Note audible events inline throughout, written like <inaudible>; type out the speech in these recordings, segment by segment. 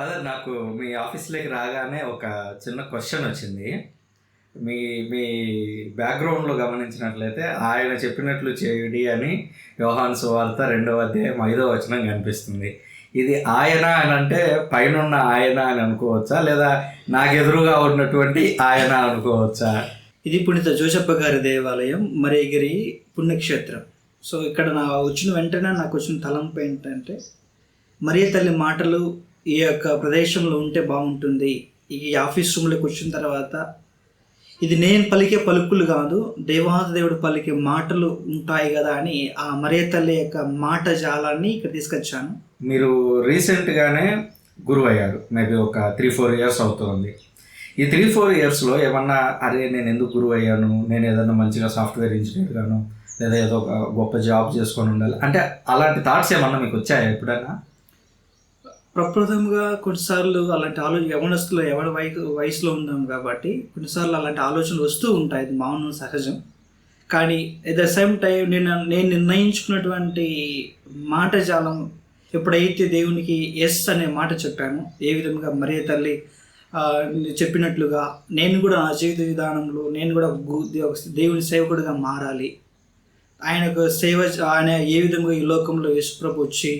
Father నాకు మీ ఆఫీస్లోకి రాగానే ఒక చిన్న క్వశ్చన్ వచ్చింది. మీ మీ బ్యాక్గ్రౌండ్లో గమనించినట్లయితే ఆయన చెప్పినట్లు చేయుడి అని యోహాన్ సువార్త రెండవ అధ్యాయం ఐదవ వచనం కనిపిస్తుంది. ఇది ఆయన అని అంటే పైన ఉన్న ఆయన అని అనుకోవచ్చా? లేదా నాకు ఎదురుగా ఉన్నటువంటి ఆయన అనుకోవచ్చా? ఇది పుణిత జోషప్ప గారి దేవాలయం మరేగిరి పుణ్యక్షేత్రం. సో ఇక్కడ నా వచ్చిన వెంటనే నాకు వచ్చిన తలంపు ఏంటంటే మరియ తల్లి మాటలు ఈ యొక్క ప్రదేశంలో ఉంటే బాగుంటుంది. ఈ ఆఫీస్ రూమ్లోకి వచ్చిన తర్వాత ఇది నేను పలికే పలుకులు కాదు దేవాది దేవుడు పలికే మాటలు ఉంటాయి కదా అని ఆ మరే తల్లి యొక్క మాట జాలాన్ని ఇక్కడ తీసుకొచ్చాను. మీరు రీసెంట్గానే గురువు అయ్యారు. మేబీ ఒక త్రీ ఫోర్ ఇయర్స్ అవుతుంది. ఈ త్రీ ఫోర్ ఇయర్స్లో ఏమన్నా అరే నేను ఎందుకు గురువు అయ్యాను? నేను ఏదైనా మంచిగా సాఫ్ట్వేర్ ఇంజనీర్ గాను లేదా ఏదో ఒక గొప్ప జాబ్ చేసుకొని ఉండాలి. అంటే అలాంటి థాట్స్ ఏమన్నా మీకు వచ్చాయా ఎప్పుడైనా? ప్రప్రథమంగా కొన్నిసార్లు అలాంటి ఆలోచన యవనస్తులు ఎవరి వయసు వయసులో ఉన్నాం కాబట్టి కొన్నిసార్లు అలాంటి ఆలోచనలు వస్తూ ఉంటాయి. అది మామూలు సహజం. కానీ ఎట్ ద సేమ్ టైం నేను నేను నిర్ణయించుకున్నటువంటి మాట జాలం ఎప్పుడైతే దేవునికి ఎస్ అనే మాట చెప్పాను ఏ విధంగా మరే తల్లి చెప్పినట్లుగా నేను కూడా నా జీవిత విధానంలో నేను కూడా దేవుని సేవకుడిగా మారాలి. ఆయనకు సేవ ఆయన ఏ విధంగా ఈ లోకంలో యశుప్రభు వచ్చి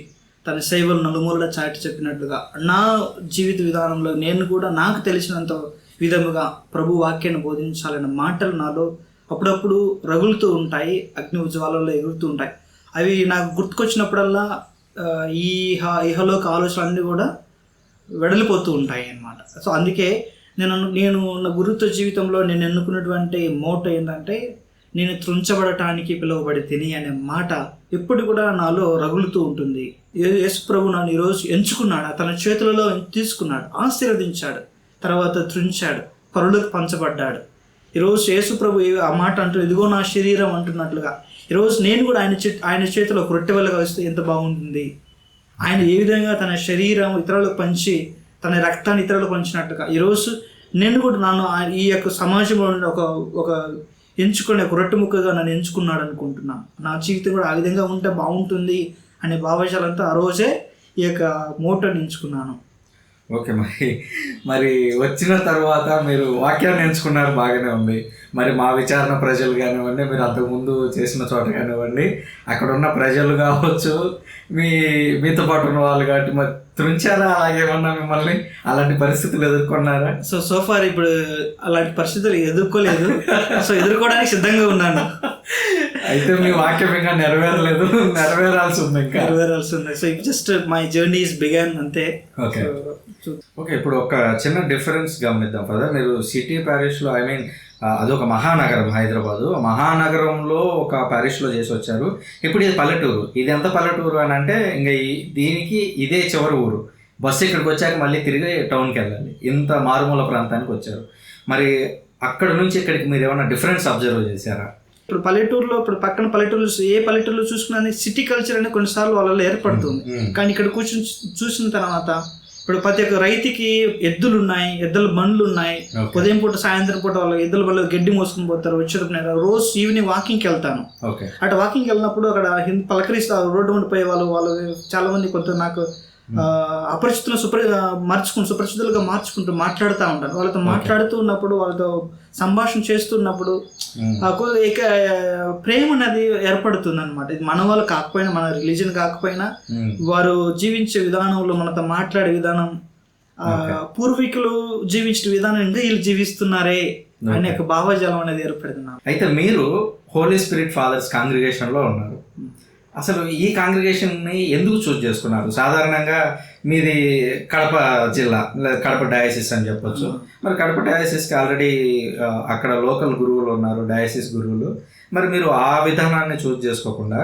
తన సేవలు నలుమూలల చాటి చెప్పినట్లుగా నా జీవిత విధానంలో నేను కూడా నాకు తెలిసినంత విధముగా ప్రభు వాక్యాన్ని బోధించాలన్న మాటలు నాలో అప్పుడప్పుడు రగులుతూ ఉంటాయి అగ్ని ఉజ్వాలలో ఎగురుతూ ఉంటాయి. అవి నాకు గుర్తుకొచ్చినప్పుడల్లా ఈ ఇహలోక ఆలోచనలన్నీ కూడా వెడలిపోతూ ఉంటాయి అన్నమాట. సో అందుకే నేను నేను నా గురుత్వ జీవితంలో నేను ఎన్నుకున్నటువంటి మోటో ఏంటంటే నేను త్రుంచబడటానికి పిలువబడి తిని అనే మాట ఎప్పుడు కూడా నాలో రగులుతూ ఉంటుంది. ఏ- ప్రభు నన్ను ఈరోజు ఎంచుకున్నాడు తన చేతులలో తీసుకున్నాడు ఆశీర్వదించాడు తర్వాత త్రుంచాడు పరులకు పంచబడ్డాడు. ఈరోజు యేసు ప్రభు ఏ- ఆ మాట అంటూ ఇదిగో నా శరీరం అంటున్నట్లుగా. ఈరోజు నేను కూడా ఆయన చే ఆయన చేతిలో ఒక వస్తే ఎంత బాగుంటుంది. ఆయన ఏ విధంగా తన శరీరం ఇతరులకు పంచి తన రక్తాన్ని ఇతరులకు పంచినట్టుగా ఈరోజు నేను కూడా నన్ను ఆయన- ఈ యొక్క సమాజంలో ఒక ఒక ఎంచుకునే ఒక ముక్కగా నన్ను ఎంచుకున్నాడు అనుకుంటున్నాను నా జీవితం కూడా ఆ విధంగా ఉంటే బాగుంటుంది అనే భావజాలంతా ఆ రోజే ఈ యొక్క మోటోని ఎంచుకున్నాను. ఓకే మరి మరి వచ్చిన తర్వాత మీరు వాక్యాన్ని ఎంచుకున్నారు బాగానే ఉంది. మరి మా విచారణ ప్రజలు కానివ్వండి మీరు అంతకుముందు చేసిన చోట కానివ్వండి అక్కడ ఉన్న ప్రజలు కావచ్చు మీ మీతో పాటు ఉన్న వాళ్ళు కాబట్టి మరి త్రుంచారా అలాగేమన్నా మిమ్మల్ని అలాంటి పరిస్థితులు ఎదుర్కొన్నారా? సో సోఫార్ ఇప్పుడు అలాంటి పరిస్థితులు ఎదుర్కోలేదు. సో ఎదుర్కోవడానికి సిద్ధంగా ఉన్నాను. అయితే మీ వాక్యం ఇంకా నెరవేరలేదు. నెరవేరాల్సి ఉంది ఇంకా. నెరవేరాల్సి ఉంది so just my journey is began అంతే. ఓకే. ఓకే ఇప్పుడు ఒక చిన్న డిఫరెన్స్ గమనిద్దాం కదా మీరు సిటీ ప్యారిస్లో ఐ మీన్ అదొక మహానగరం హైదరాబాదు. మహానగరంలో ఒక ప్యారిస్లో చేసి వచ్చారు ఇప్పుడు ఇది పల్లెటూరు. ఇది ఎంత పల్లెటూరు అని అంటే ఇంకా దీనికి ఇదే చివరి ఊరు. బస్సు ఇక్కడికి వచ్చాక మళ్ళీ తిరిగి టౌన్కి వెళ్ళాలి ఇంత మారుమూల ప్రాంతానికి వచ్చారు. మరి అక్కడ నుంచి ఇక్కడికి మీరు ఏమైనా డిఫరెన్స్ అబ్జర్వ్ చేశారా? ఇప్పుడు పల్లెటూరులో ఇప్పుడు పక్కన పల్లెటూరు ఏ పల్లెటూరులో చూసుకున్నా సిటీ కల్చర్ అనేది కొన్నిసార్లు వాళ్ళలో ఏర్పడుతుంది. కానీ ఇక్కడ కూర్చొని చూసిన తర్వాత ఇప్పుడు ప్రతి ఒక్క రైతుకి ఎద్దులు ఉన్నాయి ఎద్దుల బండ్లు ఉన్నాయి ఉదయం పూట సాయంత్రం పూట వాళ్ళు ఎద్దుల బండ్లు గడ్డి మోసుకుని పోతారు వచ్చేటప్పుడు నేను రోజు ఈవినింగ్ వాకింగ్కి వెళ్తాను. అటు వాకింగ్కి వెళ్ళినప్పుడు అక్కడ హిందీ పలకరిస్తారు రోడ్డు మీద పోయే వాళ్ళు వాళ్ళు చాలా మంది కొంత నాకు అపరిచితులు సుపరి మార్చుకుని సుపరిచితులుగా మార్చుకుంటూ మాట్లాడుతూ ఉంటాను వాళ్ళతో మాట్లాడుతూ ఉన్నప్పుడు వాళ్ళతో సంభాషణ చేస్తున్నప్పుడు ఇక ప్రేమ అనేది ఏర్పడుతుంది అనమాట ఇది మన వాళ్ళు కాకపోయినా మన రిలీజన్ కాకపోయినా. వారు జీవించే విధానంలో మనతో మాట్లాడే విధానం ఆ, పూర్వీకులు జీవించిన విధానం ఇంకా వీళ్ళు జీవిస్తున్నారే అనే ఒక భావజాలం అనేది ఏర్పడుతుంది నాకు. అయితే మీరు హోలీ స్పిరిట్ ఫాదర్స్ కాంగ్రిగేషన్లో ఉన్నారు. అసలు ఈ కాంగ్రిగేషన్ని ఎందుకు చూస్ చేసుకున్నారు? సాధారణంగా మీది కడప జిల్లా లేదా కడప డయాసిస్ అని చెప్పొచ్చు. మరి కడప డయాసిస్కి ఆల్రెడీ అక్కడ లోకల్ గురువులు ఉన్నారు డయాసిస్ గురువులు. మరి మీరు ఆ విధానాన్ని చూస్ చేసుకోకుండా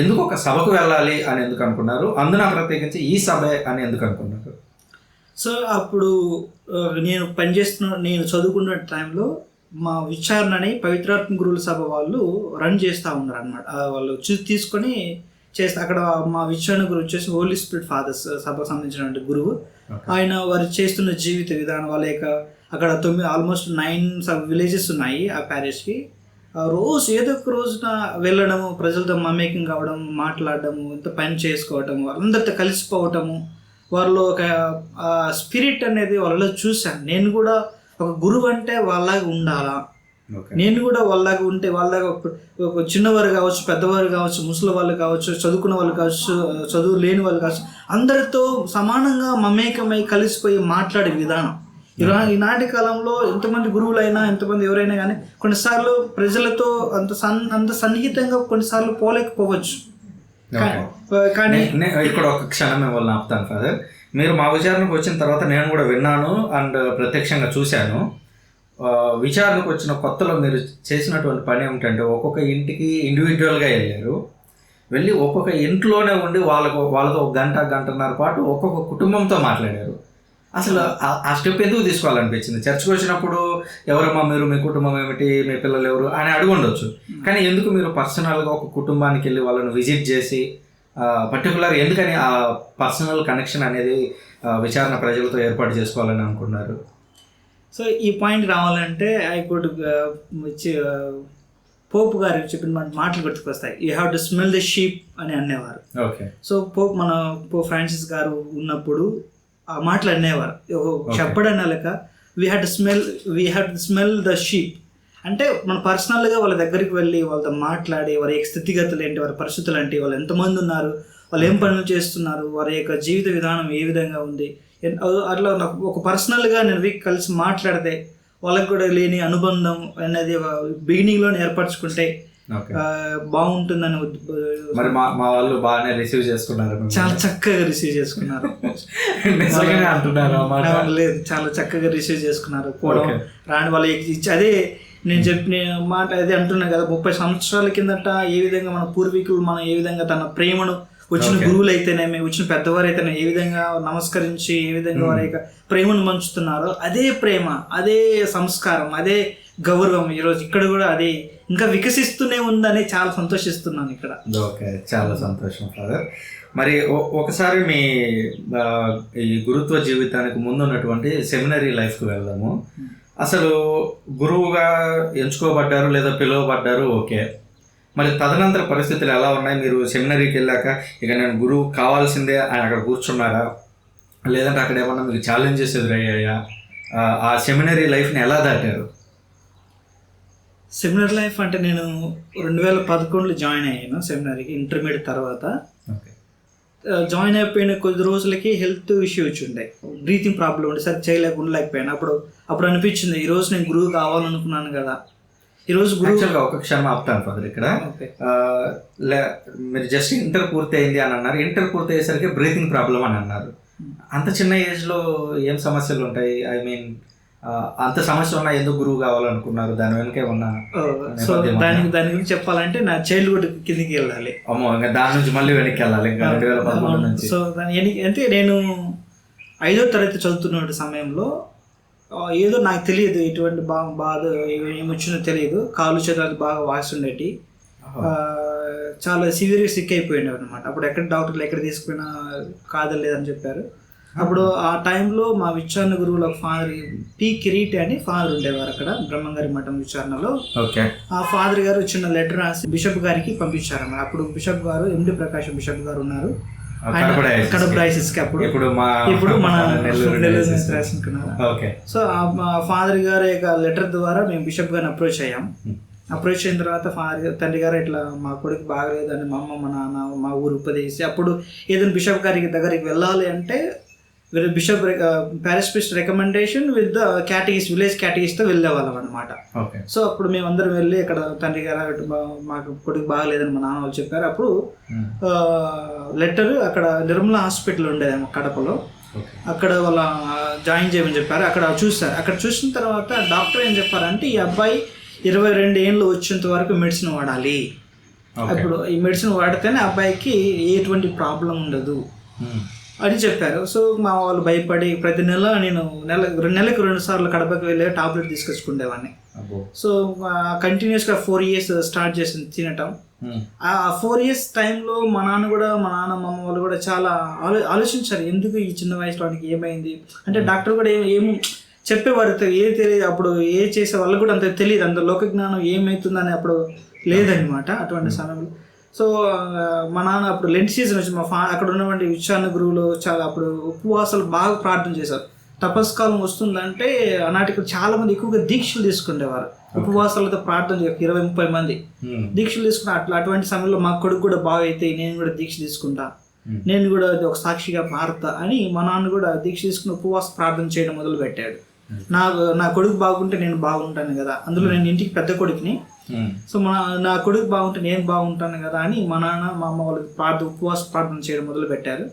ఎందుకు ఒక సభకు వెళ్ళాలి అని ఎందుకు అనుకున్నారు? అందున ప్రత్యేకించి ఈ సభ అని ఎందుకు అనుకున్నారు? సో అప్పుడు నేను పనిచేస్తున్న నేను చదువుకున్న టైంలో మా విచారణని పవిత్రాత్మ గురువుల సభ వాళ్ళు రన్ చేస్తూ ఉన్నారు అనమాట వాళ్ళు చూ తీసుకొని చేస్తే అక్కడ మా విచారణ గురువు వచ్చేసి హోలీ స్పిరిట్ ఫాదర్స్ సభకు సంబంధించిన గురువు. ఆయన వారు చేస్తున్న జీవిత విధానం వాళ్ళ యొక్క అక్కడ తొమ్మిది ఆల్మోస్ట్ నైన్ సబ్ విలేజెస్ ఉన్నాయి ఆ ప్యారిస్కి ఆ రోజు ఏదో ఒక రోజున వెళ్ళడము ప్రజలతో మమేకం కావడం మాట్లాడడము ఇంత పని చేసుకోవటము అందరితో కలిసిపోవటము వాళ్ళలో ఒక స్పిరిట్ అనేది వాళ్ళలో చూశాను. నేను కూడా ఒక గురువు అంటే వాళ్ళలాగా ఉండాలా? నేను కూడా వాళ్ళలాగా ఉంటే వాళ్ళలాగా ఒక- చిన్నవారు కావచ్చు పెద్దవారు కావచ్చు ముసలి వాళ్ళు కావచ్చు చదువుకున్న వాళ్ళు కావచ్చు చదువు లేని వాళ్ళు కావచ్చు అందరితో సమానంగా మమేకమై కలిసిపోయి మాట్లాడే విధానం. ఇలా ఈనాటి కాలంలో ఎంతమంది గురువులైనా ఎంతమంది ఎవరైనా కానీ కొన్నిసార్లు ప్రజలతో అంత సన్ అంత సన్నిహితంగా కొన్నిసార్లు పోలేకపోవచ్చు. కానీ ఇక్కడ ఒక క్షణం మిమ్మల్ని ఆపుతాను ఫాదర్. మీరు మా విచారణకు వచ్చిన తర్వాత నేను కూడా విన్నాను అండ్ ప్రత్యక్షంగా చూశాను. విచారణకు వచ్చిన కొత్తలో మీరు చేసినటువంటి పని ఏమిటంటే ఒక్కొక్క ఇంటికి ఇండివిజువల్గా వెళ్ళారు. వెళ్ళి ఒక్కొక్క ఇంట్లోనే ఉండి వాళ్ళకు వాళ్ళతో ఒక గంట గంటన్నర పాటు ఒక్కొక్క కుటుంబంతో మాట్లాడారు. అసలు ఆ- స్టెప్ ఎందుకు తీసుకోవాలనిపించింది? చర్చ్కి వచ్చినప్పుడు ఎవరమ్మా మీరు? మీ కుటుంబం ఏమిటి? మీ పిల్లలు ఎవరు? అని అడిగి ఉండొచ్చు కానీ ఎందుకు మీరు పర్సనల్గా ఒక కుటుంబానికి వెళ్ళి వాళ్ళని విజిట్ చేసి పర్టికులర్ ఎందుకని ఆ పర్సనల్ కనెక్షన్ అనేది విచారణ ప్రజలతో ఏర్పాటు చేసుకోవాలని అనుకున్నారు సో ఈ పాయింట్ రావాలంటే ఐ కుడ్ వచ్చి పోపు గారు చెప్పిన మాట మాటలు గుర్తుకొస్తాయి. You have to smell the sheep అని అనేవారు. ఓకే సో పోప్ మన పోప్ ఫ్రాన్సిస్ గారు ఉన్నప్పుడు ఆ మాటలు అనేవారు. చెప్పడం లెక్క we had smell we had smell the sheep అంటే మన పర్సనల్గా వాళ్ళ దగ్గరికి వెళ్ళి వాళ్ళతో మాట్లాడి వారి యొక్క స్థితిగతులు ఏంటి వారి పరిస్థితులు ఏంటి వాళ్ళు ఎంతమంది ఉన్నారు వాళ్ళు ఏం పనులు చేస్తున్నారు వారి యొక్క జీవిత విధానం ఏ విధంగా ఉంది అట్లా నాకు ఒక పర్సనల్గా నేను వీక్ కలిసి మాట్లాడితే వాళ్ళకి కూడా లేని అనుబంధం అనేది బిగినింగ్లో ఏర్పరచుకుంటే బాగుంటుందని మరి మా మా వాళ్ళు బాగానే రిసీవ్ చేసుకున్నారు. చాలా చక్కగా రిసీవ్ చేసుకున్నారు <laughs> అంటున్నారు లేదు చాలా చక్కగా రిసీవ్ చేసుకున్నారు పోవడం. రాని వాళ్ళ అదే నేను చెప్పిన మాట అదే అంటున్నా కదా ముప్పై సంవత్సరాల కిందట ఏ విధంగా మన పూర్వీకులు మనం ఏ విధంగా తన ప్రేమను వచ్చిన. గురువులు అయితేనేమి వచ్చిన పెద్దవారు అయితేనే ఏ విధంగా నమస్కరించి ఏ విధంగా వారి యొక్క ప్రేమను పంచుతున్నారో అదే ప్రేమ అదే సంస్కారం అదే గౌరవం ఈరోజు ఇక్కడ కూడా అది ఇంకా వికసిస్తూనే ఉందని చాలా సంతోషిస్తున్నాను ఇక్కడ. ఓకే చాలా సంతోషం ఫాదర్ మరి ఒకసారి మీ ఈ గురుత్వ జీవితానికి ముందు ఉన్నటువంటి సెమినరీ లైఫ్కి వెళ్దాము. అసలు గురువుగా ఎంచుకోబడ్డారు లేదా పిలువబడ్డారు ఓకే. మరి తదనంతర పరిస్థితులు ఎలా ఉన్నాయి? మీరు సెమినరీకి వెళ్ళాక ఇక నేను గురువు కావాల్సిందే అని అక్కడ కూర్చున్నారా? లేదంటే అక్కడ ఏమన్నా మీకు ఛాలెంజెస్ ఎదురయ్యాయా? ఆ, సెమినరీ లైఫ్ని ఎలా దాటారు? సెమినార్ లైఫ్ అంటే నేను రెండు వేల పదకొండులో జాయిన్ అయ్యాను సెమినార్కి ఇంటర్మీడియట్ తర్వాత. జాయిన్ అయిపోయిన కొద్ది రోజులకి హెల్త్ ఇష్యూ వచ్చి ఉండే బ్రీతింగ్ ప్రాబ్లం ఉండే సరే చేయలేక ఉండలేకపోయాను. అప్పుడు అప్పుడు అనిపించింది ఈ రోజు నేను గురువు కావాలనుకున్నాను కదా. ఈ రోజు గురువు యాక్చువల్గా ఒక క్షణం ఆపుతాను ఫాదర్ ఇక్కడ. మీరు జస్ట్ ఇంటర్ పూర్తి అయింది అని అన్నారు. ఇంటర్ పూర్తి అయ్యేసరికి బ్రీతింగ్ ప్రాబ్లం అని అన్నారు. అంత చిన్న ఏజ్లో ఏం సమస్యలు ఉంటాయి? ఐ మీన్ అంత సమస్య ఉన్నా ఎందుకు గురువు కావాలనుకున్నారు? దాని వెనక ఏమన్నా సో దానికి దాని గురించి చెప్పాలంటే నా చైల్డ్హుడ్ కిందికి వెళ్ళాలి. అమ్మో ఇంకా దాని నుంచి మళ్ళీ వెనక్కి వెళ్ళాలి ఇంకా రెండు వేల పదకొండు నుంచి. సో దాని అంటే నేను ఐదో తరగతి చదువుతున్న సమయంలో ఏదో నాకు తెలియదు ఎటువంటి బా బాధ ఏమొచ్చిందో తెలియదు. కాలు చేతులు బాగా వాస్తుండేటి ఆ, చాలా సివియర్గా సిక్ అయిపోయింది అనమాట అప్పుడు ఎక్కడ డాక్టర్లు ఎక్కడ తీసుకుపోయినా కాదలేదని చెప్పారు. అప్పుడు ఆ టైంలో మా విచారణ గురువుల ఫాదర్ పి కిరీటి అని ఫాదర్ ఉండేవారు అక్కడ బ్రహ్మంగారి మఠం విచారణలో. ఓకే. ఆ ఫాదర్ గారు చిన్న లెటర్ రాసి బిషప్ గారికి పంపించారు అప్పుడు బిషప్ గారు ఎండి ప్రకాశం బిషప్ గారు ఉన్నారు. కడప. డయాసిస్కి అప్పుడు. ఇప్పుడు ఇప్పుడు మన <laughs> నెల్లూరు ఓకే. సో ఫాదర్ గారి లెటర్ ద్వారా మేము బిషప్ గారిని అప్రోచ్ అయ్యాం. అప్రోచ్ అయిన తర్వాత ఫాదర్ తండ్రి గారు ఇట్లా మా కొడుకు బాగలేదని మా అమ్మ మా నాన్న మా ఊరు ఉపదేశించి అప్పుడు ఏదైనా బిషప్ గారికి దగ్గరికి వెళ్ళాలి అంటే bishop parish priest recommendation with the catechist village క్యాటగిస్తో వెళ్ళేవాళ్ళం అనమాట సో అప్పుడు మేమందరం వెళ్ళి అక్కడ తండ్రి గారు మాకు కొడుకు బాగలేదని మా నాన్న వాళ్ళు చెప్పారు. అప్పుడు లెటర్ అక్కడ నిర్మలా హాస్పిటల్ ఉండేదేమో కడపలో. అక్కడ వాళ్ళ జాయిన్ చేయమని చెప్పారు. అక్కడ చూస్తారు అక్కడ చూసిన తర్వాత డాక్టర్ ఏం చెప్పారంటే ఈ అబ్బాయి ఇరవై రెండు ఏళ్ళు వచ్చేంత వరకు మెడిసిన్ వాడాలి. అప్పుడు ఈ మెడిసిన్ వాడితేనే అబ్బాయికి ఎటువంటి ప్రాబ్లం ఉండదు. అని చెప్పారు. సో మా వాళ్ళు భయపడి ప్రతి నెల నేను నెల రెండు నెలలకు రెండు సార్లు కడపకి వెళ్ళి టాబ్లెట్ తీసుకొచ్చుకునేవాడిని సో కంటిన్యూస్గా ఫోర్ ఇయర్స్ స్టార్ట్ చేసింది తినటం. ఆ ఫోర్ ఇయర్స్ టైంలో మా నాన్న కూడా మా నాన్న మా వాళ్ళు కూడా చాలా ఆలో ఆలోచించారు. ఎందుకు ఈ చిన్న వయసులో ఏమైంది? అంటే డాక్టర్ కూడా ఏ- ఏమో చెప్పేవారు? ఏ తెలియదు. అప్పుడు ఏ చేసే వాళ్ళకి కూడా అంత తెలియదు. అంత లోక జ్ఞానం ఏమవుతుందని అప్పుడు లేదనమాట అటువంటి సమయంలో. సో మా నాన్న అప్పుడు లెంట్ సీజన్ వచ్చి మా ఫా అక్కడ ఉన్నటువంటి విచారణ గురువులు చాలా అప్పుడు ఉపవాసాలు బాగా ప్రార్థన చేశారు. తపస్కాలం వస్తుందంటే ఆనాటికి చాలా మంది ఎక్కువగా దీక్షలు తీసుకునేవారు ఉపవాసాలతో ప్రార్థన చేయాలి ఇరవై ముప్పై మంది. దీక్షలు తీసుకున్న అట్లా అటువంటి సమయంలో మా కొడుకు కూడా బాగా అయితే నేను కూడా దీక్ష తీసుకుంటా. నేను కూడా ఒక సాక్షిగా మారుతా అని మా నాన్న కూడా దీక్ష తీసుకుని ఉపవాస ప్రార్థన చేయడం మొదలు పెట్టాడు నా నా కొడుకు బాగుంటే నేను బాగుంటాను కదా. అందులో నేను ఇంటికి పెద్ద కొడుకుని. సో మా నా కొడుకు బాగుంటే నేను బాగుంటాను కదా అని మా నాన్న మా అమ్మ వాళ్ళు ప్రార్థన ఉపవాస ప్రార్థన చేయడం మొదలు పెట్టారు.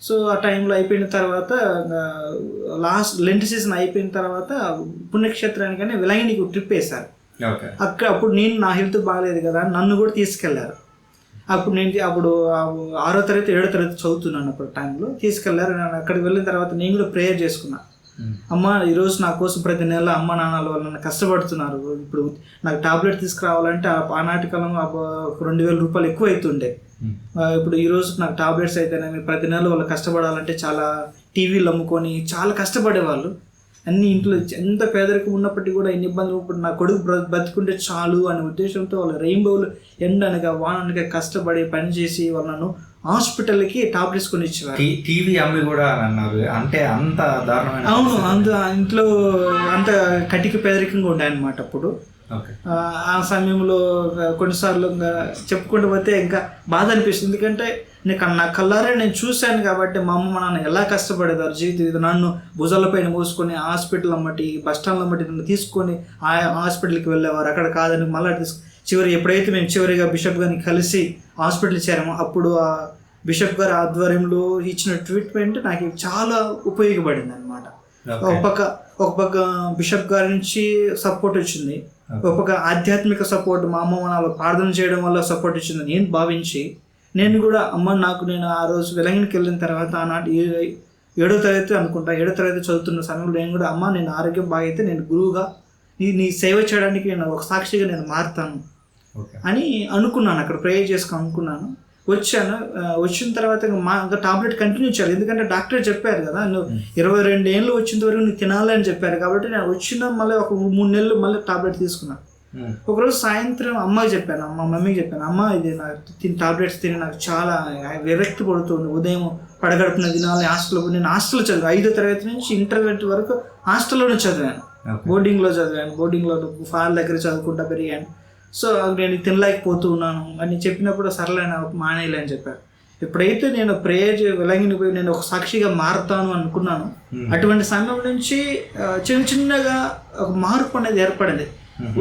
సో ఆ టైంలో అయిపోయిన తర్వాత లాస్ట్ లెంట్ సీజన్ అయిపోయిన తర్వాత పుణ్యక్షేత్రానికనే విలయనికి ట్రిప్ వేశారు. అక్కడ అప్పుడు నేను నా హెల్త్ బాగాలేదు కదా నన్ను కూడా తీసుకెళ్ళారు. అప్పుడు నేను అప్పుడు ఆరో తరగతి ఏడో తరగతి చదువుతున్నాను అప్పుడు టైంలో. తీసుకెళ్ళారు. నేను అక్కడికి వెళ్ళిన తర్వాత నేను కూడా ప్రేయర్ చేసుకున్నా. ఉమ్, అమ్మ ఈరోజు నా కోసం ప్రతి నెల అమ్మ నాన్నల వల్ల నన్ను కష్టపడుతున్నారు. ఇప్పుడు నాకు టాబ్లెట్ తీసుకురావాలంటే ఆనాటి కాలంలో ఒక రెండు వేల రూపాయలు ఎక్కువ అవుతుండే ఇప్పుడు ఈ రోజు నాకు టాబ్లెట్స్ అయితేనేమి ప్రతి నెల వాళ్ళు కష్టపడాలంటే చాలా టీవీలు అమ్ముకొని చాలా కష్టపడేవాళ్ళు. అన్ని ఇంట్లో ఎంత పేదరికం ఉన్నప్పటికీ కూడా ఎన్ని ఇబ్బందులు ఇప్పుడు నా కొడుకు బతికుంటే చాలు అనే ఉద్దేశంతో వాళ్ళు రెయిన్బోలు ఎండ అనగా వాన అనగా కష్టపడి పనిచేసి వాళ్ళను హాస్పిటల్కి టాబ్లెట్స్ కొని ఇచ్చేవారు టీవీ అమ్మి కూడా అని అన్నారు. అంటే అంత దారుణమైన అవును. అంత ఇంట్లో అంత కటిక పేదరికంగా ఉండాయన్నమాట అప్పుడు. ఓకే ఆ, సమయంలో కొన్నిసార్లు ఇంకా చెప్పుకుంటూ పోతే ఇంకా బాధ అనిపిస్తుంది. ఎందుకంటే నీకు నా కళ్ళారే నేను చూశాను కాబట్టి మా అమ్మ నాన్న ఎలా కష్టపడేదారు జీవితం ఇది. నన్ను భుజాలపైన మోసుకొని హాస్పిటల్ అమ్మటి బస్ స్టాండ్ అమ్మటి నన్ను తీసుకొని ఆ హాస్పిటల్కి వెళ్ళేవారు. అక్కడ కాదని మళ్ళీ తీసుకు చివరి ఎప్పుడైతే మేము చివరిగా బిషప్ గారిని కలిసి హాస్పిటల్ చేరామో అప్పుడు ఆ బిషప్ గారి ఆధ్వర్యంలో ఇచ్చిన ట్రీట్మెంట్ నాకు చాలా ఉపయోగపడింది అనమాట ఒక పక్క ఒక పక్క బిషప్ గారి నుంచి సపోర్ట్ వచ్చింది. ఒక ఆధ్యాత్మిక సపోర్ట్ మా అమ్మ నాన్న ప్రార్థన చేయడం వల్ల సపోర్ట్ వచ్చింది నేను భావించి నేను కూడా అమ్మ నాకు నేను ఆ రోజు వెలంగినికి వెళ్ళిన తర్వాత ఆనాటి ఏడో తరగతి అనుకుంటా ఏడో తరగతి చదువుతున్న సమయంలో నేను కూడా అమ్మ నేను ఆరోగ్యం బాగైతే నేను గురువుగా నీ నీ సేవ చేయడానికి నేను ఒక సాక్షిగా నేను మారుతాను అని అనుకున్నాను. అక్కడ ప్రేయర్ చేసుకుని అనుకున్నాను. వచ్చాను. వచ్చిన తర్వాత ఇంకా మా ఇంకా టాబ్లెట్ కంటిన్యూ చేయాలి. ఎందుకంటే డాక్టర్ చెప్పారు కదా నువ్వు ఇరవై రెండు ఏళ్ళు వచ్చేంత వరకు నువ్వు తినాలి అని చెప్పారు. కాబట్టి నేను వచ్చిన మళ్ళీ ఒక మూడు నెలలు మళ్ళీ టాబ్లెట్ తీసుకున్నాను ఒకరోజు సాయంత్రం అమ్మకి చెప్పాను అమ్మ మమ్మీకి చెప్పాను అమ్మ ఇది నాకు తిని టాబ్లెట్స్ తిని నాకు చాలా విరక్తి పడుతుంది. ఉదయం పడగడుపున తినాలి హాస్టల్లో నేను హాస్టల్లో చదివాను. ఐదో తరగతి నుంచి ఇంటర్మీడియట్ వరకు హాస్టల్లోనే చదివాను. బోర్డింగ్లో చదివాను. బోర్డింగ్లో ఫాదర్ దగ్గర చదువుకుంటా పెరిగాను. సో నేను తినలేకపోతూ ఉన్నాను అని చెప్పినప్పుడు సర్లే నాకు మానేయలే అని చెప్పారు. ఎప్పుడైతే నేను ప్రేయర్ వెలంగిని పోయి నేను ఒక సాక్షిగా మారుతాను అనుకున్నాను అటువంటి సమయం నుంచి చిన్న చిన్నగా ఒక మార్పు అనేది ఏర్పడింది.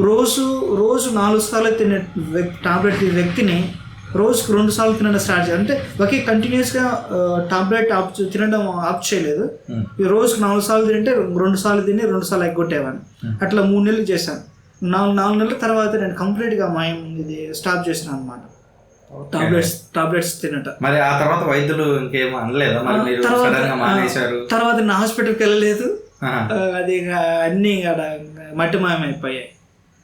రోజు రోజు నాలుగు సార్లు తినే వ్యక్తి టాబ్లెట్ తినే వ్యక్తిని రోజుకు రెండు సార్లు తినడం స్టార్ట్ చేయాలి. అంటే ఒకే కంటిన్యూస్గా టాబ్లెట్ చే- తినడం ఆఫ్ చేయలేదు. రోజుకు నాలుగు సార్లు తింటే రెండు సార్లు తిని రెండు సార్లు ఎగ్గొట్టేవాడిని. అట్లా మూడు నెలలు చేశాను. నాలుగు నాలుగు నెలల తర్వాత నేను కంప్లీట్గా మాయం ఇది స్టాప్ చేశాను అనమాట టాబ్లెట్స్ టాబ్లెట్స్ తినట. మరి ఆ తర్వాత వైద్యులు ఇంకేం అనలేదా? మరి మీరు తర్వాత సడన్గా మానేశారు. తర్వాత నా హాస్పిటల్కి వెళ్ళలేదు. అది అన్నీ మట్టి మాయం అయిపోయాయి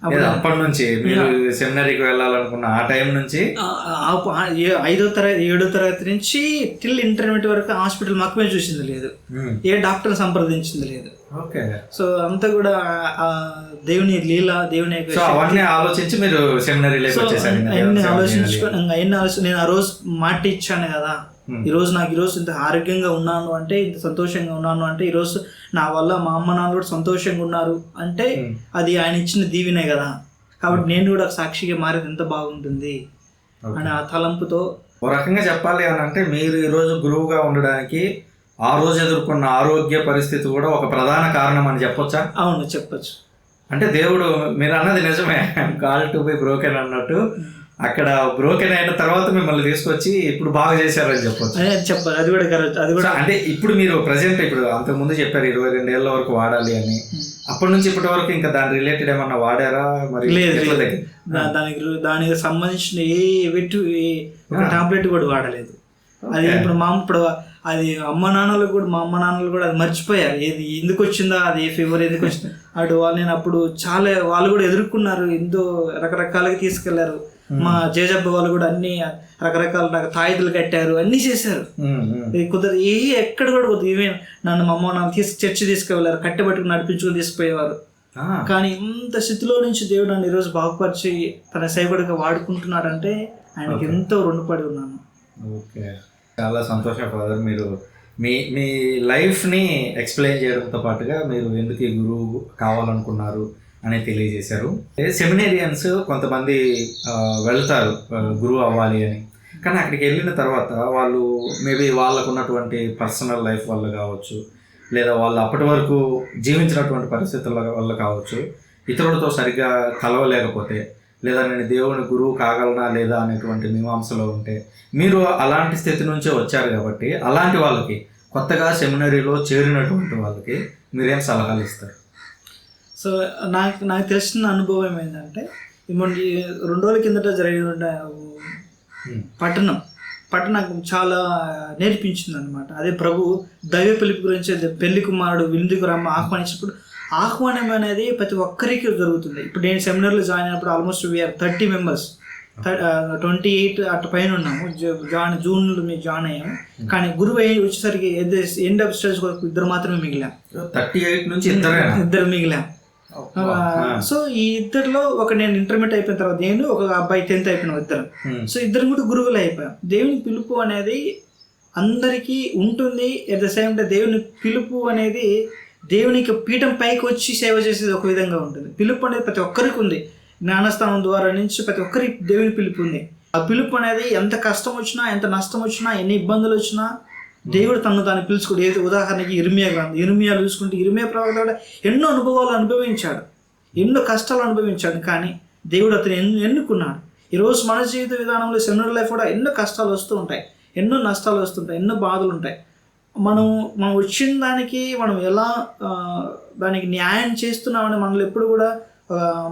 అప్పుడు ఏదో అప్పటి నుంచి మీరు సెమినరీకి వెళ్ళాలనుకున్న ఆ టైం నుంచి? ఐదో తరగతి ఏడో తరగతి నుంచి టిల్ ఇంటర్మీడియట్ వరకు హాస్పిటల్ మక్కుమే చూసింది లేదు. ఏ డాక్టర్ సంప్రదించింది లేదు. ఓకే సో అంతా కూడా ఆ దేవుని లీల దేవుని సో అవన్నీ ఆలోచించి మీరు సెమినరీలోకి సో వచ్చేసారు ఇంకా అన్ని దేవుని సేవ ఆలోచించుకొని ఎన్ని ఆలోచన నేను ఆ రోజు మాట ఇచ్చాను కదా Hmm. ఈ రోజు నాకు ఈ రోజు ఇంత ఆరోగ్యంగా ఉన్నాను అంటే ఇంత సంతోషంగా ఉన్నాను అంటే ఈ రోజు నా వల్ల మా అమ్మ నాన్న కూడా సంతోషంగా ఉన్నారు అంటే Hmm. అది ఆయన ఇచ్చిన దీవెనే కదా కాబట్టి నేను కూడా సాక్షిగా మారేది ఎంత బాగుంటుంది. అని ఆ తలంపుతో ఓ రకంగా చెప్పాలి అని అంటే మీరు ఈ రోజు గురువుగా ఉండడానికి ఆ రోజు ఎదుర్కొన్న ఆరోగ్య పరిస్థితి కూడా ఒక ప్రధాన కారణం అని చెప్పొచ్చా? అవును చెప్పచ్చు. అంటే దేవుడు మీరు అన్నది నిజమే. కాల్ టు బి బ్రోకెన్ అన్నట్టు. అక్కడ బ్రోకెన్ అయిన తర్వాత మిమ్మల్ని తీసుకొచ్చి ఇప్పుడు బాగా చేశారని చెప్పొచ్చు. అదే చెప్పాలి. అది కూడా కరెక్ట్. అది కూడా అంటే ఇప్పుడు మీరు ప్రజెంట్ ఇప్పుడు అంతకు ముందు చెప్పారు ఇరవై రెండు ఏళ్ళ వరకు వాడాలి అని. అప్పటి నుంచి ఇప్పటి వరకు ఇంకా దాని రిలేటెడ్ ఏమన్నా వాడారా? మరి లేదు, దానికి దానికి సంబంధించిన ఏ వెట్టు. టాబ్లెట్ కూడా వాడలేదు. అది. ఇప్పుడు మా ఇప్పుడు అది అమ్మ నాన్నలు కూడా మా అమ్మ నాన్నలు కూడా అది మర్చిపోయారు. ఏది ఎందుకు వచ్చిందా అది ఏ ఫీవర్ ఎందుకు వచ్చింది? అటు వాళ్ళు నేను అప్పుడు చాలా వాళ్ళు కూడా ఎదుర్కొన్నారు. ఎంతో రకరకాలుగా తీసుకెళ్ళారు. మా జేజబ్బ వాళ్ళు కూడా అన్ని రకరకాల నాకు తాయిదులు కట్టారు అన్ని చేశారు. కుదరదు ఏ ఎక్కడ కూడా కుదరదు ఈవెన్ నన్ను మా అమ్మ నాన్న తీసుకు చర్చి తీసుకువెళ్ళారు కట్టెబట్టుకుని నడిపించుకుని తీసుకుపోయేవారు. కానీ ఇంత స్థితిలో నుంచి దేవుడు నన్ను ఈరోజు బాగుపరిచి తన సేవకుడిగా వాడుకుంటున్నాడంటే ఆయనకి ఎంతో రుణపడి ఉన్నాను. ఓకే. చాలా సంతోషం ఫాదర్. మీరు మీ మీ లైఫ్ని ఎక్స్ప్లెయిన్ చేయడంతో పాటుగా మీరు ఎందుకు ఈ గురువు కావాలనుకున్నారు అని తెలియజేశారు. సెమినేరియన్స్ కొంతమంది వెళ్తారు గురువు అవ్వాలి అని. కానీ అక్కడికి వెళ్ళిన తర్వాత వాళ్ళు మేబీ వాళ్ళకు ఉన్నటువంటి పర్సనల్ లైఫ్ వల్ల కావచ్చు లేదా వాళ్ళు అప్పటి వరకు జీవించినటువంటి పరిస్థితుల వల్ల కావచ్చు ఇతరులతో సరిగ్గా కలవలేకపోతే లేదా నేను దేవుని గురువు కాగలనా లేదా అనేటువంటి మీమాంసలో ఉంటే మీరు అలాంటి స్థితి నుంచే వచ్చారు కాబట్టి అలాంటి వాళ్ళకి కొత్తగా సెమినరీలో చేరినటువంటి వాళ్ళకి మీరేం సలహాలు ఇస్తారు? సో నాకు నాకు తెలిసిన అనుభవం ఏంటంటే మొన్న రెండు రోజుల కిందట జరిగిన పట్టణం పట్టణం నాకు చాలా నేర్పించింది అనమాట అదే ప్రభు దైవ పిలుపు గురించి పెళ్ళి కుమారుడు విందుకు రమ్మ ఆహ్వానించినప్పుడు ఆహ్వానం అనేది ప్రతి ఒక్కరికి జరుగుతుంది. ఇప్పుడు నేను సెమినార్లో జాయిన్ అయినప్పుడు almost we are thirty members twenty eight అటు పైన ఉన్నాము. జాయిన్ జూన్లో మేము జాయిన్ అయ్యాము. కానీ గురువు వచ్చేసరికి ఎండ్ ఆఫ్ స్టేజ్ వరకు ఇద్దరు మాత్రమే మిగిలాం. థర్టీ ఎయిట్ నుంచి ఇద్దరేనా? ఇద్దరు మిగిలాం. సో ఈ ఇద్దరిలో ఒక నేను ఇంటర్మీడియట్ అయిపోయిన తర్వాత నేను ఒక అబ్బాయి టెన్త్ అయిపోయిన ఇద్దరు. సో ఇద్దరు కూడా గురువులు అయిపోయాం. దేవుని పిలుపు అనేది అందరికీ ఉంటుంది. ఎట్ ద సేమ్ టైం దేవుని పిలుపు అనేది దేవునికి పీఠం పైకి వచ్చి సేవ చేసేది ఒక విధంగా ఉంటుంది. పిలుపు అనేది ప్రతి ఒక్కరికి ఉంది. జ్ఞానస్థానం ద్వారా నుంచి ప్రతి ఒక్కరికి దేవుని పిలుపు ఉంది. ఆ పిలుపు అనేది ఎంత కష్టం వచ్చినా ఎంత నష్టం వచ్చినా ఎన్ని ఇబ్బందులు వచ్చినా దేవుడు తను దాన్ని పిలుచుకోడు ఏది ఉదాహరణకి ఇర్మియా గ్రంథం. ఇర్మియా చూసుకుంటే ఇరుమియా ప్రవక్త కూడా ఎన్నో అనుభవాలు అనుభవించాడు. ఎన్నో కష్టాలు అనుభవించాడు. కానీ దేవుడు అతను ఎన్ను ఎన్నుకున్నాడు. ఈరోజు మన జీవిత విధానంలో సెమినర్ లైఫ్ కూడా ఎన్నో కష్టాలు వస్తూ ఉంటాయి. ఎన్నో నష్టాలు వస్తుంటాయి. ఎన్నో బాధలు ఉంటాయి. మనం మనం వచ్చిన దానికి మనం ఎలా దానికి న్యాయం చేస్తున్నామని మనలో ఎప్పుడు కూడా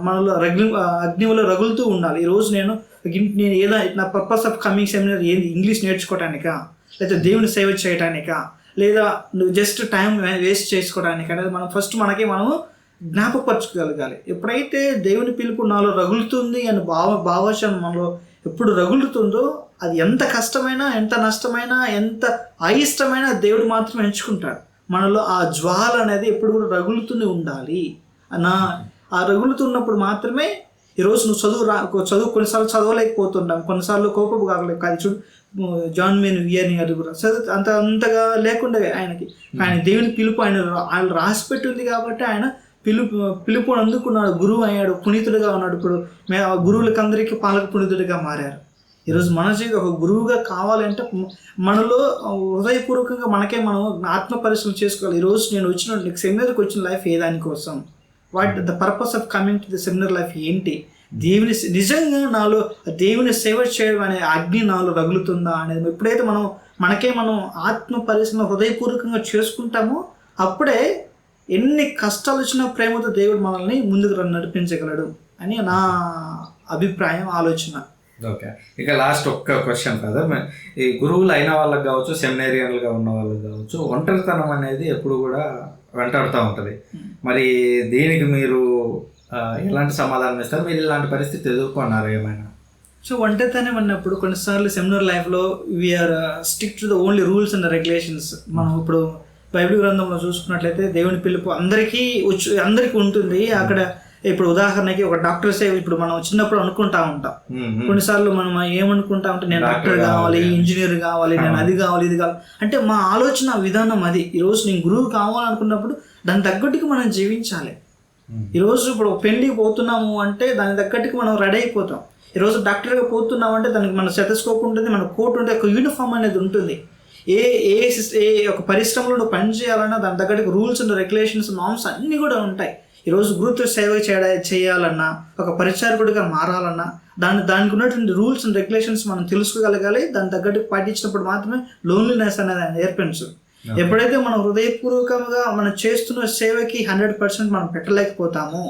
మనలో రగిలి అగ్నిలో రగులుతూ ఉండాలి. ఈరోజు నేను నేను ఏదో నా పర్పస్ ఆఫ్ కమింగ్ సెమినార్ ఏంది? ఇంగ్లీష్ నేర్చుకోవటానికా లేదా దేవుని సేవ చేయటానికా? లేదా నువ్వు జస్ట్ టైం వేస్ట్ చేసుకోవడానికి అనేది మనం ఫస్ట్ మనకి మనము జ్ఞాపకపరచుకోగలగాలి. ఎప్పుడైతే దేవుని పిలుపు నాలో రగులుతుంది అని భావ భావోచన మనలో ఎప్పుడు రగులుతుందో అది ఎంత కష్టమైనా ఎంత నష్టమైనా ఎంత అయిష్టమైనా దేవుడు మాత్రం ఎంచుకుంటాడు. మనలో ఆ జ్వాల అనేది ఎప్పుడు కూడా రగులుతూనే ఉండాలి. నా ఆ రగులుతున్నప్పుడు మాత్రమే ఈరోజు నువ్వు చదువు రా చదువు కొన్నిసార్లు చదవలేకపోతుంటాం కొన్నిసార్లు కోపపు కాగలేదు కాదు చూడు జాన్ మేన్ వియర్ని గారు కూడా. చదువు అంత అంతగా లేకుండా ఆయనకి. ఆయన దేవుని పిలుపు ఆయన ఆయన రాసి పెట్టింది కాబట్టి ఆయన పిలుపు పిలుపుని అందుకున్నాడు గురువు అయ్యాడు పునీతుడిగా ఉన్నాడు. ఇప్పుడు మే ఆ గురువులకి అందరికీ పాలక పునీతుడిగా మారారు. ఈరోజు మనసు ఒక గురువుగా కావాలంటే మనలో హృదయపూర్వకంగా మనకే మనం ఆత్మ పరిశ్రమ చేసుకోవాలి. ఈరోజు నేను వచ్చిన నీకు సెమినార్కి వచ్చిన లైఫ్ ఏ దానికోసం what the purpose of coming to the seminar life ఏంటి? దేవుని నిజంగా నాలో దేవుని సేవ చేయడం అనే అగ్ని నాలో రగులుతుందా అనేది ఎప్పుడైతే మనం మనకే మనం ఆత్మ పరిశ్రమ హృదయపూర్వకంగా చేసుకుంటామో అప్పుడే ఎన్ని కష్టాలు వచ్చినా ప్రేమతో దేవుడు మనల్ని ముందుకు నడిపించగలడు అని నా అభిప్రాయం ఆలోచన. ఓకే. ఇక లాస్ట్ ఒక్క క్వశ్చన్ కదా. ఈ గురువులు అయిన వాళ్ళకి కావచ్చు సెమినేరియన్లుగా ఉన్న వాళ్ళకి కావచ్చు ఒంటరితనం అనేది ఎప్పుడు కూడా వెంటాడుతూ ఉంటుంది. మరి దీనికి మీరు ఎలాంటి సమాధానం ఇస్తారు? మీరు ఇలాంటి పరిస్థితి ఎదుర్కొన్నారు ఏమైనా? సో ఒంటరితనం అన్నప్పుడు కొన్నిసార్లు సెమినార్ లైఫ్లో we are stick to the only rules and regulations మనం ఇప్పుడు బైబిల్ గ్రంథంలో చూసుకున్నట్లయితే దేవుని పిలుపు అందరికీ వచ్చు అందరికీ ఉంటుంది. అక్కడ ఇప్పుడు ఉదాహరణకి ఒక డాక్టర్ సేవ ఇప్పుడు మనం చిన్నప్పుడు అనుకుంటా ఉంటాం. కొన్నిసార్లు మనం ఏమనుకుంటా ఉంటే నేను డాక్టర్ కావాలి. ఇంజనీర్ కావాలి నేను అది కావాలి ఇది కావాలి. అంటే మా ఆలోచన విధానం అది. ఈరోజు నేను గురువు కావాలనుకున్నప్పుడు దాని తగ్గట్టుగా మనం జీవించాలి. ఈరోజు ఇప్పుడు పెళ్ళికి పోతున్నాము అంటే దాని తగ్గట్టుగా మనం రెడీ అయిపోతాం. ఈరోజు డాక్టర్గా పోతున్నాం అంటే దానికి మన సెటస్కోప్ ఉంటుంది మన కోట్ ఉంటుంది ఒక యూనిఫామ్ అనేది ఉంటుంది. ఏ ఏ ఏ ఒక పరిశ్రమలో నువ్వు పని చేయాలన్నా దాని తగ్గట్టుగా రూల్స్ అండ్ రెగ్యులేషన్స్ నామ్స్ అన్నీ కూడా ఉంటాయి. ఈరోజు గురుత్వ సేవ చేయడ చేయాలన్నా ఒక పరిచారకుడిగా మారాలన్నా దాని దానికి ఉన్నటువంటి రూల్స్ అండ్ రెగ్యులేషన్స్ మనం తెలుసుకోగలగాలి దాని తగ్గట్టు పాటించినప్పుడు మాత్రమే లోన్లీనెస్ అనేది నేర్పించు ఎప్పుడైతే మనం హృదయపూర్వకంగా మనం చేస్తున్న సేవకి హండ్రెడ్ పర్సెంట్ మనం పెట్టలేకపోతామో.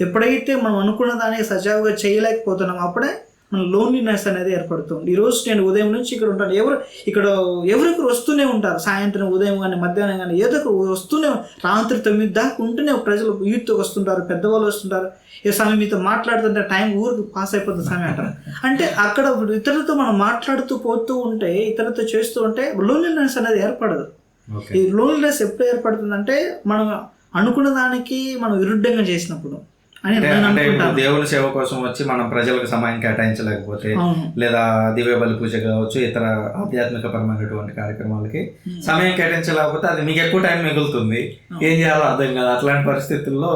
ఎప్పుడైతే మనం అనుకున్న దానికి సజావుగా చేయలేకపోతున్నామో అప్పుడే మన లోన్లీనెస్ అనేది ఏర్పడుతుంది. ఈ రోజు నేను ఉదయం నుంచి ఇక్కడ ఉంటాను. ఎవరు ఇక్కడ ఎవరికరు వస్తూనే ఉంటారు. సాయంత్రం ఉదయం కానీ మధ్యాహ్నం కానీ ఏదో ఒకరు వస్తూనే రాత్రి తొమ్మిది దాకా ఉంటూనే ప్రజలు యూత్ వస్తుంటారు పెద్దవాళ్ళు వస్తుంటారు. ఏ సమయం మీతో మాట్లాడుతుంటే టైం ఊరికి పాస్ అయిపోతుంది సమయం అంటారు. అంటే అక్కడ ఇతరులతో మనం మాట్లాడుతూ పోతూ ఉంటే ఇతరులతో చేస్తూ ఉంటే లోన్లీనెస్ అనేది ఏర్పడదు. ఈ లోన్లీనెస్ ఎప్పుడు ఏర్పడుతుందంటే మనం అనుకున్న దానికి మనం విరుద్ధంగా చేసినప్పుడు. అని అంటే దేవుని సేవ కోసం వచ్చి మనం ప్రజలకు సమయం కేటాయించలేకపోతే లేదా దివ్య బలి పూజ కావచ్చు ఇతర ఆధ్యాత్మిక పరమైనటువంటి కార్యక్రమాలకి సమయం కేటాయించలేకపోతే అది మీకు ఎక్కువ టైం మిగులుతుంది. ఏం చేయాలో అర్థం కాదు. అట్లాంటి పరిస్థితుల్లో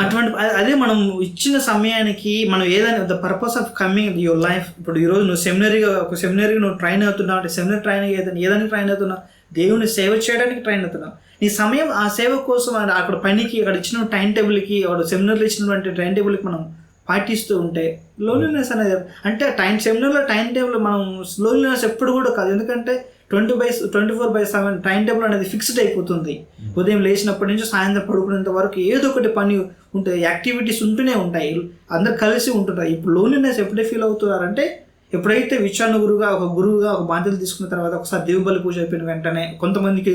అటువంటి అదే మనం ఇచ్చిన సమయానికి మనం ఏదైనా the purpose of coming your life ఇప్పుడు ఈరోజు నువ్వు సెమినరీగా ఒక సెమినరీగా నువ్వు ట్రైన్ అవుతున్నావు అంటే సెమినరీ ట్రైన్ ఏదైనా ఏదానికి ట్రైన్ అవుతున్నావు? దేవుని సేవ చేయడానికి ట్రైన్ అవుతున్నావు. నీ సమయం ఆ సేవ కోసం అక్కడ పనికి అక్కడ ఇచ్చిన టైం టేబుల్కి అక్కడ సెమినార్లో ఇచ్చినటువంటి టైం టేబుల్కి మనం పాటిస్తూ ఉంటే లోన్లీనెస్ అనేది అంటే టైం సెమినార్లో టైం టేబుల్ మనం లోన్లీనెస్ ఎప్పుడు కూడా కాదు. ఎందుకంటే twenty by twenty four by seven time table అనేది ఫిక్స్డ్ అయిపోతుంది. ఉదయం లేచినప్పటి నుంచి సాయంత్రం పడుకునేంత వరకు ఏదో ఒకటి పని ఉంటాయి యాక్టివిటీస్ ఉంటూనే ఉంటాయి. అందరు కలిసి ఉంటుంటారు. ఇప్పుడు లోన్లీనెస్ ఎప్పుడే ఫీల్ అవుతున్నారంటే ఎప్పుడైతే విచారణ గురువుగా ఒక గురువుగా ఒక బాధ్యత తీసుకున్న తర్వాత ఒకసారి దేవుబలి పూజ అయిపోయిన వెంటనే కొంతమందికి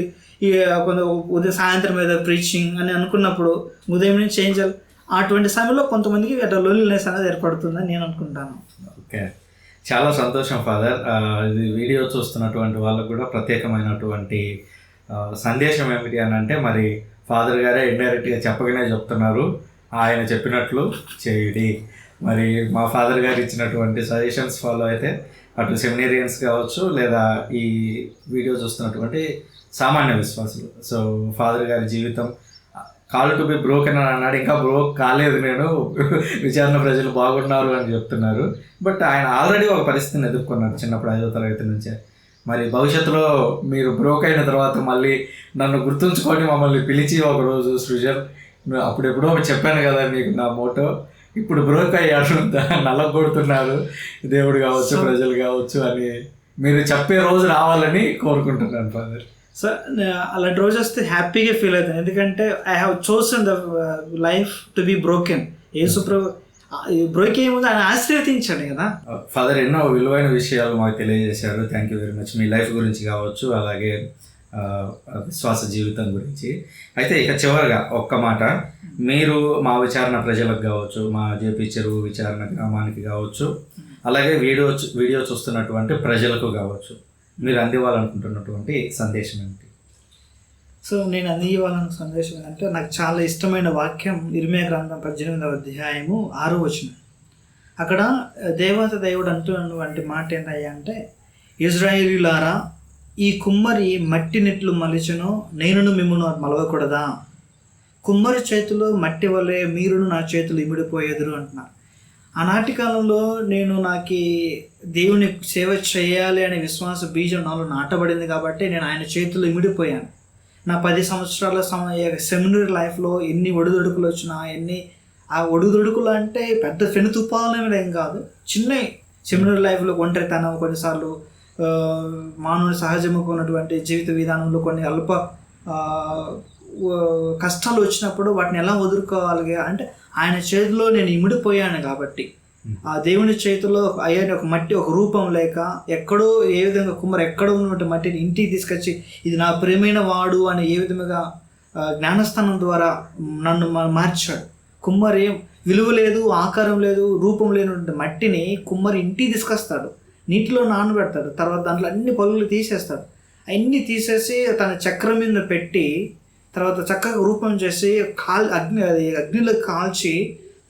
కొంత ఉదయం సాయంత్రం మీద ప్రీచింగ్ అని అనుకున్నప్పుడు ఉదయం నుంచి ఏం చేయాలి? అటువంటి సమయంలో కొంతమందికి అట్లా లోన్లీనెస్ అనేది ఏర్పడుతుందని నేను అనుకుంటాను. ఓకే. చాలా సంతోషం ఫాదర్ ఇది వీడియో చూస్తున్నటువంటి వాళ్ళకు కూడా ప్రత్యేకమైనటువంటి సందేశం ఏమిటి అని అంటే మరి ఫాదర్ గారే ఇండైరెక్ట్గా చెప్పగానే చెప్తున్నారు. ఆయన చెప్పినట్లు చేయుడి. మరి మా ఫాదర్ గారు ఇచ్చినటువంటి సజెషన్స్ ఫాలో అయితే అటు సెమినేరియన్స్ కావచ్చు లేదా ఈ వీడియో చూస్తున్నటువంటి సామాన్య విశ్వాసులు. సో ఫాదర్ గారి జీవితం కాల్ టు బి బ్రోకెన్ అని అన్నాడు. ఇంకా బ్రోక్ కాలేదు నేను. <laughs> విచారణ ప్రజలు బాగున్నారు అని చెప్తున్నారు. బట్ ఆయన ఆల్రెడీ ఒక పరిస్థితిని ఎదుర్కొన్నారు చిన్నప్పుడు ఐదో తరగతి నుంచే. మరి భవిష్యత్తులో మీరు బ్రోక్ అయిన తర్వాత మళ్ళీ నన్ను గుర్తుంచుకొని మమ్మల్ని పిలిచి ఒక రోజు సృజన్ నువ్వు అప్పుడు ఎప్పుడో చెప్పాను కదా నీకు నా మోటో. ఇప్పుడు బ్రోక్ అయ్యాడు. <laughs> నల్లగొడుతున్నారు. దేవుడు కావచ్చు ప్రజలు కావచ్చు అని మీరు చెప్పే రోజు రావాలని కోరుకుంటున్నాను ఫాదర్ సో అలాంటి రోజు వస్తే హ్యాపీగా ఫీల్ అవుతాను ఎందుకంటే I have chosen the life to be broken Yesu Prabhu broke ఏముంది? ఆయన ఆశీర్వదించాడు కదా. Uh, ఫాదర్ ఎన్నో విలువైన విషయాలు మాకు తెలియజేశారు. థ్యాంక్ యూ వెరీ మచ్ మీ లైఫ్ గురించి కావచ్చు అలాగే uh, విశ్వాస జీవితం గురించి. అయితే ఇక చివరిగా ఒక్క మాట. మీరు మా విచారణ ప్రజలకు కావచ్చు మా జేపీ చెరువు విచారణ గ్రామానికి కావచ్చు అలాగే వీడియో వీడియో చూస్తున్నటువంటి ప్రజలకు కావచ్చు. మీరు అందివ్వాలనుకుంటున్నటువంటి సందేశం ఏమిటి సో నేను అందివ్వాలన్న సందేశం ఏంటంటే నాకు చాలా ఇష్టమైన వాక్యం ఇరిమే గ్రంథం పద్దెనిమిదవ అధ్యాయము ఆరో వచ్చిన అక్కడ దేవత దేవుడు అంటున్నటువంటి మాట ఏంటయ్యా అంటే ఇజ్రాయేలీలారా ఈ కుమ్మరి మట్టి నెట్లు మలిచను నేనును మిమ్మను మలవకూడదా? కుమ్మరి చేతిలో మట్టి వలె మీరును నా చేతులు ఇమిడిపోయేదురు అంటున్నారు. ఆనాటి కాలంలో నేను నాకు దేవుని సేవ చేయాలి అనే విశ్వాస బీజం నాలో నాటబడింది కాబట్టి నేను ఆయన చేతుల్లో ఇమిడిపోయాను. నా పది సంవత్సరాల సమయ సెమినరీ లైఫ్లో ఎన్ని ఒడిదొడుకులు వచ్చినా ఎన్ని ఆ ఒడిదొడుకులు అంటే పెద్ద ఫెను ఏం కాదు. చిన్న సెమినరీ లైఫ్లో ఒంటరితనం కొన్నిసార్లు మానవుని సహజముగా ఉన్నటువంటి జీవిత విధానంలో కొన్ని అల్ప కష్టాలు వచ్చినప్పుడు వాటిని ఎలా వదులుకోవాలి అంటే ఆయన చేతిలో నేను ఇమిడిపోయాను కాబట్టి. ఆ దేవుని చేతిలో అయ్యని ఒక మట్టి ఒక రూపం లేక ఎక్కడో ఏ విధంగా కుమ్మరి ఎక్కడో ఉన్నటువంటి మట్టిని ఇంటికి తీసుకొచ్చి ఇది నా ప్రియమైన వాడు అని ఏ విధముగా ఆ, జ్ఞానస్థానం ద్వారా నన్ను మార్చాడు. కుమ్మరి విలువ లేదు ఆకారం లేదు రూపం లేనటువంటి మట్టిని కుమ్మరి ఇంటికి తీసుకొస్తాడు. నీటిలో నానబెడతాడు. తర్వాత దాంట్లో అన్ని పలుగులు తీసేస్తాడు. అన్నీ తీసేసి తన చక్రం మీద పెట్టి తర్వాత చక్కగా రూపం చేసి కాల్ అగ్ని అది అగ్నిలో కాల్చి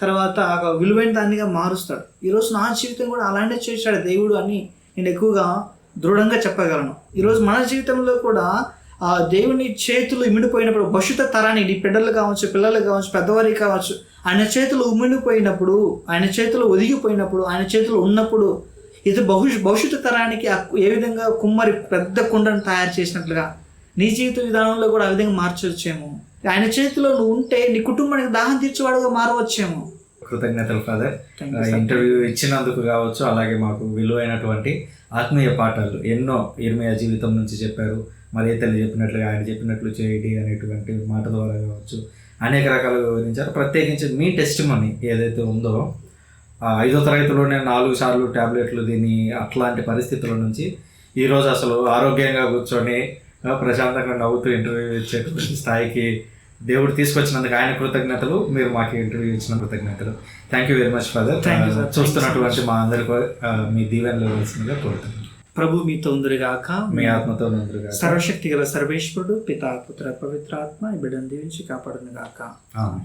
తర్వాత ఒక విలువైన దానిగా మారుస్తాడు. ఈరోజు నా జీవితం కూడా అలాంటి చేశాడు దేవుడు అని నేను ఎక్కువగా దృఢంగా చెప్పగలను. ఈరోజు మన జీవితంలో కూడా ఆ దేవుని చేతులు ఇమిడిపోయినప్పుడు భవిష్యత్ తరానికి బిడ్డలు కావచ్చు పిల్లలు కావచ్చు పెద్దవారికి కావచ్చు ఆయన చేతులు ఉమ్మిడిపోయినప్పుడు ఆయన చేతులు ఒదిగిపోయినప్పుడు ఆయన చేతులు ఉన్నప్పుడు ఇది బహుష్ భవిష్యత్తు తరానికి ఏ విధంగా కుమ్మరి పెద్ద కుండను తయారు చేసినట్లుగా నీ జీవిత విధానంలో కూడా ఆ విధంగా మార్చవచ్చేమో ఆయన చేతిలో నువ్వు ఉంటే నీ కుటుంబానికి దాహం తీర్చేవాడుగా మారవచ్చేమో. కృతజ్ఞతలు ఫాదర్. ఇంటర్వ్యూ ఇచ్చినందుకు కావచ్చు అలాగే మాకు విలువైనటువంటి ఆత్మీయ పాఠాలు ఎన్నో ఇర్మయ జీవితం నుంచి చెప్పారు. మరి తల్లి చెప్పినట్లుగా ఆయన చెప్పినట్లు చేయండి అనేటువంటి మాట ద్వారా కావచ్చు. అనేక రకాలుగా వివరించారు. ప్రత్యేకించి మీ టెస్ట్ మనీ ఏదైతే ఉందో ఐదో తరగతిలోనే నాలుగు సార్లు ట్యాబ్లెట్లు తిని అట్లాంటి పరిస్థితుల నుంచి ఈరోజు అసలు ఆరోగ్యంగా కూర్చొని ప్రశాంతంగా నవ్వుతూ ఇంటర్వ్యూ ఇచ్చేటువంటి స్థాయికి దేవుడు తీసుకొచ్చినందుకు ఆయన కృతజ్ఞతలు మీరు మాకు ఇంటర్వ్యూ ఇచ్చిన కృతజ్ఞతలు. Thank you very much father. చూస్తున్నటువంటి మా అందరికీ మీ దీవెనలు ఇవ్వాల్సిందిగా కోరుతున్నాను. ప్రభు మీతో ఉందిగాక మీ ఆత్మతో నందురుగా సర్వశక్తి గల సర్వేశ్వరుడు పితా పుత్ర పవిత్ర ఆత్మ ఈ బిడ్డను దీవించి కాపాడును గాక ఆమె